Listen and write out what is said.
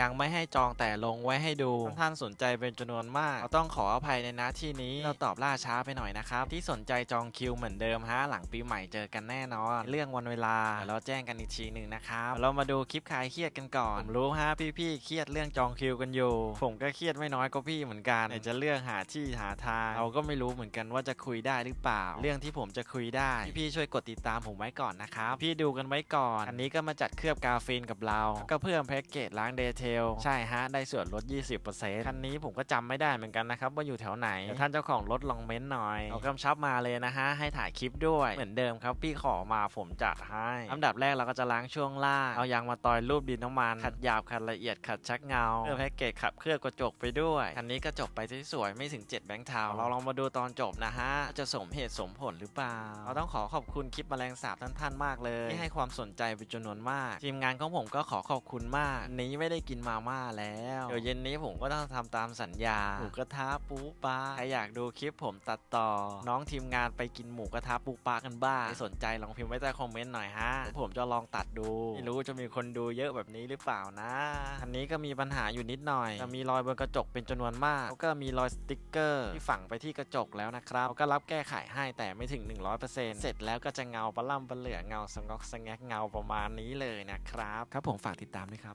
ยังไม่ให้จองแต่ลงไว้ให้ดูท่านสนใจเป็นจำนวนมากเราต้องขออภัยในนาที่นี้เราตอบล่าช้าไปหน่อยนะครับ ที่สนใจจองคิวเหมือนเดิมฮะหลังปีใหม่เจอกันแน่นอน เรื่องวันเวลาเราแจ้งกันอีกทีหนึ่งนะครับ เรามาดูคลิปคลายเครียดกันก่อนผมรู้ฮะพี่ๆเครียดเรื่องจองคิวกันอยู่ ผมก็เครียดไม่น้อยกว่าพี่เหมือนกันแต่จะเรื่องหาที่หาทางเราก็ไม่รู้เหมือนกันว่าจะคุยได้หรือเปล่า เรื่องที่ผมจะคุยได้พี่ๆช่วยกดติดตามผมไว้ก่อนนะครับพี่ดูกันไว้ก่อน อันนี้ก็มาจัดเคลือบกาฟีนกับเรา ก็เพิ่มแพ็กเกจล้างเดเทลใช่ฮะ ได้ส่วนลด 20%คันนี้ผมก็จำไม่ได้เหมือนกันนะครับ ว่าอยู่แถวไหนเดี๋ยวท่านเจ้าของรถลองเม้นหน่อยเอากำชับมาเลยนะฮะ ให้ถ่ายคลิปด้วยเหมือนเดิมครับพี่ขอมาผมจัดให้อันดับแรกเราก็จะล้างช่วงล่างเอายางมาตอยรูปดินน้ำมัน ขัดหยาบขัดละเอียดขัดชักเงาเพิ่มแพ็กเกจขับเคลือบกระจกไปด้วยคันนี้ก็จบไปสวยๆไม่ถึง 7 แบงค์เทาเราลองมาดูตอนจบนะฮะว่าจะสมเหตุสมผลหรือเปล่าเราต้องขอขอบคุณคลิปแมลงสาบท่านๆมากเลยที่ให้ความสนใจเป็นจำนวนมาก ทีมงานของผมก็ขอขอบคุณมากวันนี้ไม่ได้กินมาม่าแล้ว เดี๋ยวเย็นนี้ผมก็ต้องทำตามสัญญา หมูกระทะปูปลา ใครอยากดูคลิปผมตัดต่อ น้องทีมงานไปกินหมูกระทะปูปลากันบ้างใครสนใจลองพิมพ์ไว้ใต้คอมเมนต์หน่อยฮะเดี๋ยวผมจะลองตัดดู ไม่รู้จะมีคนดูเยอะแบบนี้หรือเปล่านะ อันนี้ก็มีปัญหาอยู่นิดหน่อย จะมีรอยบนกระจกเป็นจำนวนมาก แล้วก็มีรอยสติ๊กเกอร์ที่ฝังไปที่กระจกแล้วนะครับเราก็รับแก้ไขให้แต่ไม่ถึง 100%เสร็จแล้วก็จะเงาปลาล่ำปลาเหลือเงาสงอกสงแงกเงาประมาณนี้เลยนะครับ ครับผมฝากติดตามด้วยครับ